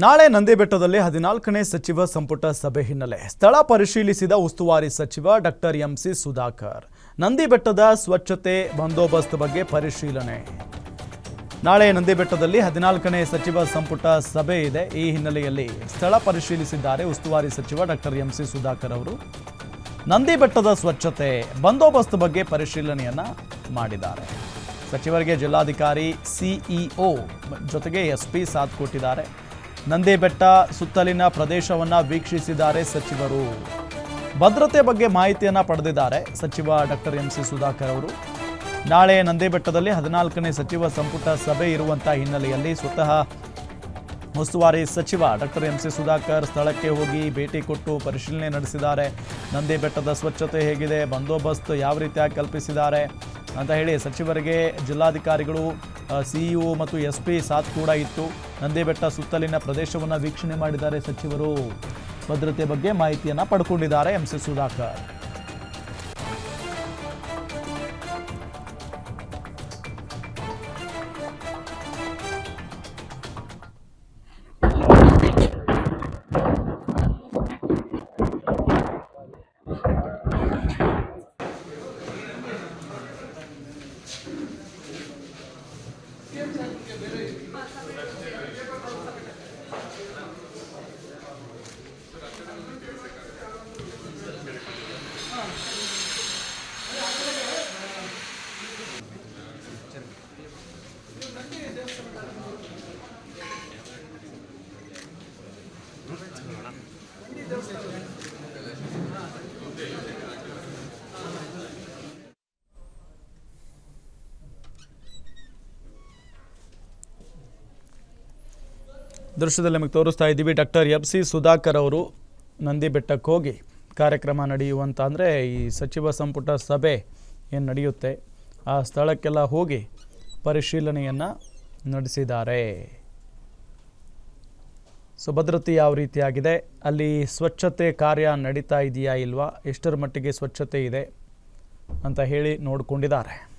ನಾಳೆ ನಂದಿಬೆಟ್ಟದಲ್ಲಿ ಹದಿನಾಲ್ಕನೇ ಸಚಿವ ಸಂಪುಟ ಸಭೆ ಹಿನ್ನೆಲೆ ಸ್ಥಳ ಪರಿಶೀಲಿಸಿದ ಉಸ್ತುವಾರಿ ಸಚಿವ ಡಾಕ್ಟರ್ ಎಂಸಿ ಸುಧಾಕರ್. ನಂದಿಬೆಟ್ಟದ ಸ್ವಚ್ಛತೆ ಬಂದೋಬಸ್ತ್ ಬಗ್ಗೆ ಪರಿಶೀಲನೆ. ನಾಳೆ ನಂದಿಬೆಟ್ಟದಲ್ಲಿ ಹದಿನಾಲ್ಕನೇ ಸಚಿವ ಸಂಪುಟ ಸಭೆ ಇದೆ. ಈ ಹಿನ್ನೆಲೆಯಲ್ಲಿ ಸ್ಥಳ ಪರಿಶೀಲಿಸಿದ್ದಾರೆ ಉಸ್ತುವಾರಿ ಸಚಿವ ಡಾಕ್ಟರ್ ಎಂಸಿ ಸುಧಾಕರ್ ಅವರು. ನಂದಿಬೆಟ್ಟದ ಸ್ವಚ್ಛತೆ ಬಂದೋಬಸ್ತ್ ಬಗ್ಗೆ ಪರಿಶೀಲನೆಯನ್ನ ಮಾಡಿದ್ದಾರೆ. ಸಚಿವರಿಗೆ ಜಿಲ್ಲಾಧಿಕಾರಿ ಸಿಇಒ ಜೊತೆಗೆ ಎಸ್ಪಿ ಸಾಥ್ ಕೊಟ್ಟಿದ್ದಾರೆ. ನಂದಿಬೆಟ್ಟ ಸುತ್ತಲಿನ ಪ್ರದೇಶವನ್ನು ವೀಕ್ಷಿಸಿದ್ದಾರೆ ಸಚಿವರು. ಭದ್ರತೆ ಬಗ್ಗೆ ಮಾಹಿತಿಯನ್ನು ಪಡೆದಿದ್ದಾರೆ ಸಚಿವ ಡಾಕ್ಟರ್ ಎಂ ಸಿ ಸುಧಾಕರ್ ಅವರು. ನಾಳೆ ನಂದಿ ಬೆಟ್ಟದಲ್ಲಿ ಹದಿನಾಲ್ಕನೇ ಸಚಿವ ಸಂಪುಟ ಸಭೆ ಇರುವಂತಹ ಹಿನ್ನೆಲೆಯಲ್ಲಿ ಸ್ವತಃ ಉಸ್ತುವಾರಿ ಸಚಿವ ಡಾಕ್ಟರ್ ಎಂ ಸಿ ಸುಧಾಕರ್ ಸ್ಥಳಕ್ಕೆ ಹೋಗಿ ಭೇಟಿ ಕೊಟ್ಟು ಪರಿಶೀಲನೆ ನಡೆಸಿದ್ದಾರೆ. ನಂದಿ ಬೆಟ್ಟದ ಸ್ವಚ್ಛತೆ ಹೇಗಿದೆ, ಬಂದೋಬಸ್ತ್ ಯಾವ ರೀತಿಯಾಗಿ ಕಲ್ಪಿಸಿದ್ದಾರೆ ಅಂತ ಹೇಳಿ ಸಚಿವರಿಗೆ ಜಿಲ್ಲಾಧಿಕಾರಿಗಳು ಸಿಇಒ ಮತ್ತು ಎಸ್ ಪಿ ಸಾಥ್ ಕೂಡ ಇತ್ತು. ನಂದಿಬೆಟ್ಟ ಸುತ್ತಲಿನ ಪ್ರದೇಶವನ್ನು ವೀಕ್ಷಣೆ ಮಾಡಿದ್ದಾರೆ ಸಚಿವರು. ಭದ್ರತೆ ಬಗ್ಗೆ ಮಾಹಿತಿಯನ್ನು ಪಡ್ಕೊಂಡಿದ್ದಾರೆ ಎಂ ಸಿ ಸುಧಾಕರ್. Gracias. ದೃಶ್ಯದಲ್ಲಿ ನಮಗೆ ತೋರಿಸ್ತಾ ಇದ್ದೀವಿ ಡಾಕ್ಟರ್ ಎಫ್ ಸಿ ಸುಧಾಕರ್ ಅವರು ನಂದಿ ಬೆಟ್ಟಕ್ಕೆ ಹೋಗಿ ಕಾರ್ಯಕ್ರಮ ನಡೆಯುವಂತ ಅಂದರೆ ಈ ಸಚಿವ ಸಂಪುಟ ಸಭೆ ಏನು ನಡೆಯುತ್ತೆ, ಆ ಸ್ಥಳಕ್ಕೆಲ್ಲ ಹೋಗಿ ಪರಿಶೀಲನೆಯನ್ನು ನಡೆಸಿದ್ದಾರೆ. ಸೊ, ಭದ್ರತೆ ಯಾವ ರೀತಿಯಾಗಿದೆ? ಅಲ್ಲಿ ಸ್ವಚ್ಛತೆ ಕಾರ್ಯ ನಡೀತಾ ಇದೆಯಾ ಇಲ್ವಾ? ಎಷ್ಟರ ಮಟ್ಟಿಗೆ ಸ್ವಚ್ಛತೆ ಇದೆ ಅಂತ ಹೇಳಿ ನೋಡಿಕೊಂಡಿದ್ದಾರೆ.